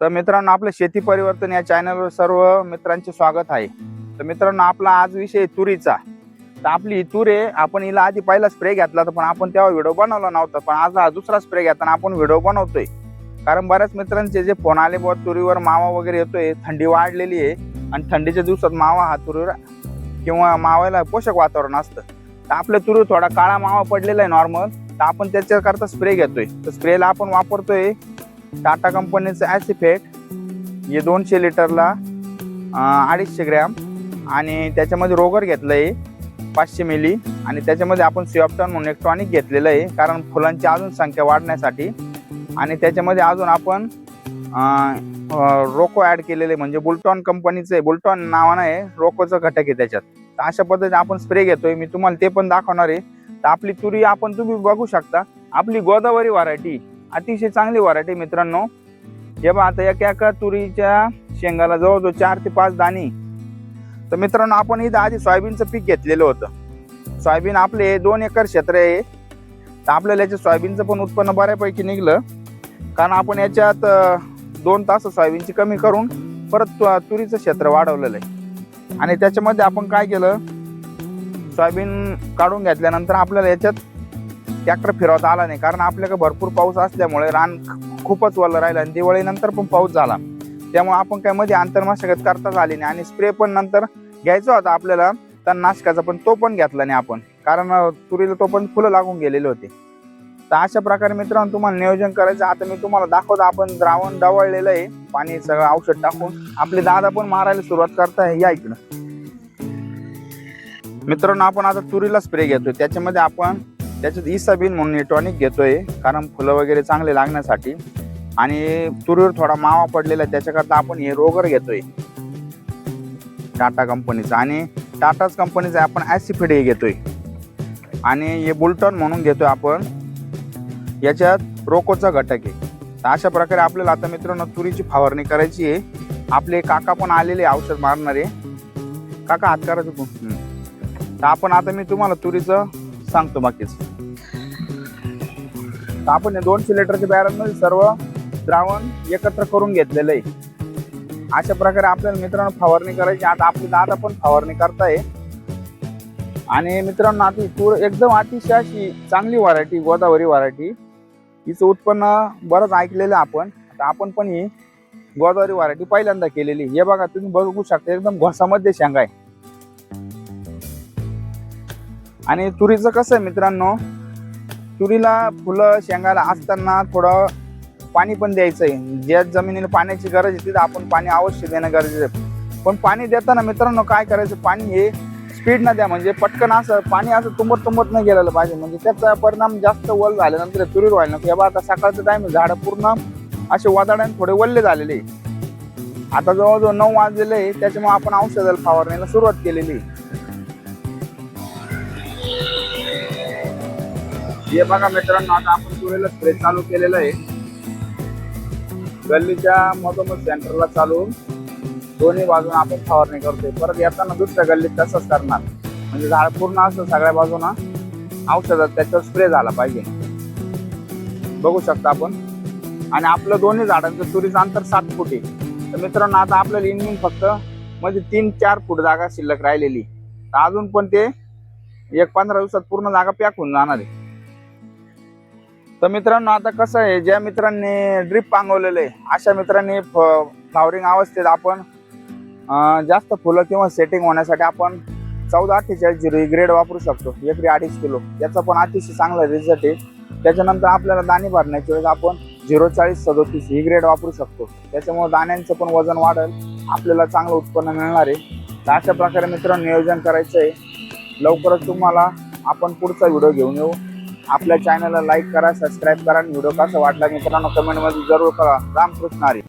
तर मित्रांनो आपलं शेती परिवर्तन या चॅनलवर सर्व मित्रांचे स्वागत आहे. तर मित्रांनो आपला आज विषय तुरीचा. तर आपली ही तूर आहे आपण हिला आधी पहिला स्प्रे घेतला तर पण आपण तेव्हा व्हिडिओ बनवला नव्हता पण आज हा दुसरा स्प्रे घेताना आपण व्हिडिओ बनवतोय. कारण बऱ्याच मित्रांचे जे फोन आले बघ तुरीवर मावा वगैरे येतोय थंडी वाढलेली आहे आणि थंडीच्या दिवसात मावा हा तुरीवर किंवा मावायला पोषक वातावरण असतं. तर आपल्या तुरीवर थोडा काळा मावा पडलेला आहे नॉर्मल तर आपण त्याच्याकरता स्प्रे घेतोय. तर स्प्रेला आपण वापरतोय टाटा कंपनीचं ॲसिफेट हे दोनशे लिटरला अडीचशे ग्रॅम. आणि त्याच्यामध्ये रोगर घेतलं आहे पाचशे मिली. आणि त्याच्यामध्ये आपण सिऑप्टॉन म्हणून एक टॉनिक घेतलेलं आहे कारण फुलांची अजून संख्या वाढण्यासाठी. आणि त्याच्यामध्ये अजून आपण रोको ॲड केलेले आहे. म्हणजे बुलटॉन कंपनीचं आहे. बुलटॉन नावानं आहे रोकोचं घटक आहे त्याच्यात. तर अशा पद्धतीने आपण स्प्रे घेतोय मी तुम्हाला ते पण दाखवणार आहे. तर आपली तुरी आपण तुम्ही बघू शकता. आपली गोदावरी व्हरायटी अतिशय चांगली व्हरायटी मित्रांनो. हे आता एका एका तुरीच्या शेंगाला जवळजवळ चार ते पाच दाणी. तर मित्रांनो आपण इथं आधी सोयाबीनचं पीक घेतलेलं होतं. सोयाबीन आपले दोन एकर क्षेत्र आहे. तर आपल्याला याच्या सोयाबीनचं पण उत्पन्न बऱ्यापैकी निघलं. कारण आपण याच्यात दोन तास सोयाबीनची कमी करून परत तु- तुरीचं क्षेत्र वाढवलेलं आहे. आणि त्याच्यामध्ये आपण काय केलं? सोयाबीन काढून घेतल्यानंतर आपल्याला याच्यात ट्रॅक्टर फिरवता आला नाही. कारण आपल्याकडे भरपूर पाऊस असल्यामुळे रान खूपच वल्ल राहिलं आणि दिवाळीनंतर पण पाऊस झाला. त्यामुळे आपण काय मध्ये आंतरमाशगत करताच आली नाही आणि स्प्रे पण नंतर घ्यायचा होता आपल्याला. तणनाशकाचा पण तो पण घेतला नाही आपण. कारण तुरीला तो पण फुलं लागून गेलेले होते. तर अशा प्रकारे मित्रांनो तुम्हाला नियोजन करायचं आता मी तुम्हाला दाखवतो आपण द्रावण डवळलेलं आहे. पाणी सगळं औषध टाकून. आपले दादा पण मारायला सुरुवात करताय. या इकडं. मित्रांनो आपण आता तुरीला स्प्रे घेतोय. त्याच्यामध्ये आपण त्याच्यात इसाबीन म्हणून टॉनिक घेतोय कारण फुलं वगैरे चांगले लागण्यासाठी. आणि तुरीवर थोडा मावा पडलेला आहे त्याच्याकरता आपण हे रोगर घेतोय. टाटा कंपनीचा. आणि टाटाच कंपनीचा आपण ॲसिफिड हे घेतोय. आणि हे बुलटॉन म्हणून घेतोय आपण. याच्यात रोकोचा घटक आहे. तर अशा प्रकारे आपल्याला आता मित्रांनो तुरीची फवारणी करायची आहे. आपले काका पण आलेले औषध मारणारे. काका हात करायचं तर आपण आता मी तुम्हाला तुरीचं सांगतो बाकीच. तर आपण हे दोनशे लिटरच्या बॅरलमध्ये सर्व द्रावण एकत्र करून घेतलेलं आहे. अशा प्रकारे आपल्याला मित्रांनो फवारणी करायची आता आपली दादा पण फवारणी करताय. आणि मित्रांनो आता ही तूर एकदम अतिशय अशी चांगली व्हरायटी गोदावरी व्हरायटी हिचं उत्पन्न बरंच ऐकलेलं आपण. आता आपण पण ही गोदावरी व्हरायटी पहिल्यांदा केलेली हे बघा तुम्ही बघू शकता एकदम घोसामध्ये शेंगा आहे. आणि तुरीचं कसं आहे मित्रांनो? तुरीला फुलं शेंगाला असताना थोडं पाणी पण द्यायचं आहे ज्या जमिनीला पाण्याची गरज आहे तिथं आपण पाणी अवश्य देणं गरजेचं आहे. पण पाणी देताना मित्रांनो काय करायचं? पाणी हे स्पीड न द्या. म्हणजे पटकन असं पाणी असं तुंबत तुंबत नाही गेलेलं पाहिजे. म्हणजे त्याचा परिणाम जास्त वल झाल्यानंतर तुरीर व्हायला नको. आता सकाळचं टाइम झाडं पूर्ण असे वादळाने थोडे वल्ले झालेले. आहे. आता जवळजवळ नऊ वाजलेले आहे. त्याच्यामुळे आपण औषधाला फवारणीला सुरुवात केलेली हे बघा मित्रांनो आता आपण तुरीला स्प्रे चालू केलेलं आहे. गल्लीच्या मधोमध सेंटरला चालून दोन्ही बाजून आपण फवारणी करतोय. परत येताना दुसऱ्या गल्लीत तसंच करणार. म्हणजे झाड पूर्ण असं सगळ्या बाजूना औषधात त्याच्यावर स्प्रे झाला पाहिजे. बघू शकता आपण. आणि आपलं दोन्ही झाडांचं तुरीचं अंतर सात फूट आहे. तर मित्रांनो आता आपल्याला इनमिन फक्त म्हणजे तीन चार फूट जागा शिल्लक राहिलेली तर अजून पण ते एक पंधरा दिवसात पूर्ण जागा पॅक होऊन जाणार आहे. तर मित्रांनो आता कसं आहे ज्या मित्रांनी ड्रीप पांगवलेलं आहे अशा मित्रांनी फ्लावरिंग अवस्थेत आपण जास्त फुलं किंवा सेटिंग होण्यासाठी आपण चौदा अठ्ठेचाळीस झिरो ही ग्रेड वापरू शकतो एकरी अडीच किलो. याचा पण अतिशय चांगला रिझल्ट आहे. त्याच्यानंतर आपल्याला दाणे भरण्याच्या वेळेस आपण झिरो चाळीस सदोतीस ही ग्रेड वापरू शकतो. त्याच्यामुळे दाण्यांचं पण वजन वाढेल आपल्याला चांगलं उत्पन्न मिळणार आहे. तर अशा प्रकारे मित्रांनो नियोजन करायचं आहे लवकरच तुम्हाला आपण पुढचा व्हिडिओ घेऊन येऊ. आपल्या चॅनलला लाईक करा सबस्क्राईब करा आणि व्हिडिओ कसा वाटला मित्रांनो कमेंटमध्ये जरूर करा रामकृष्ण हरी.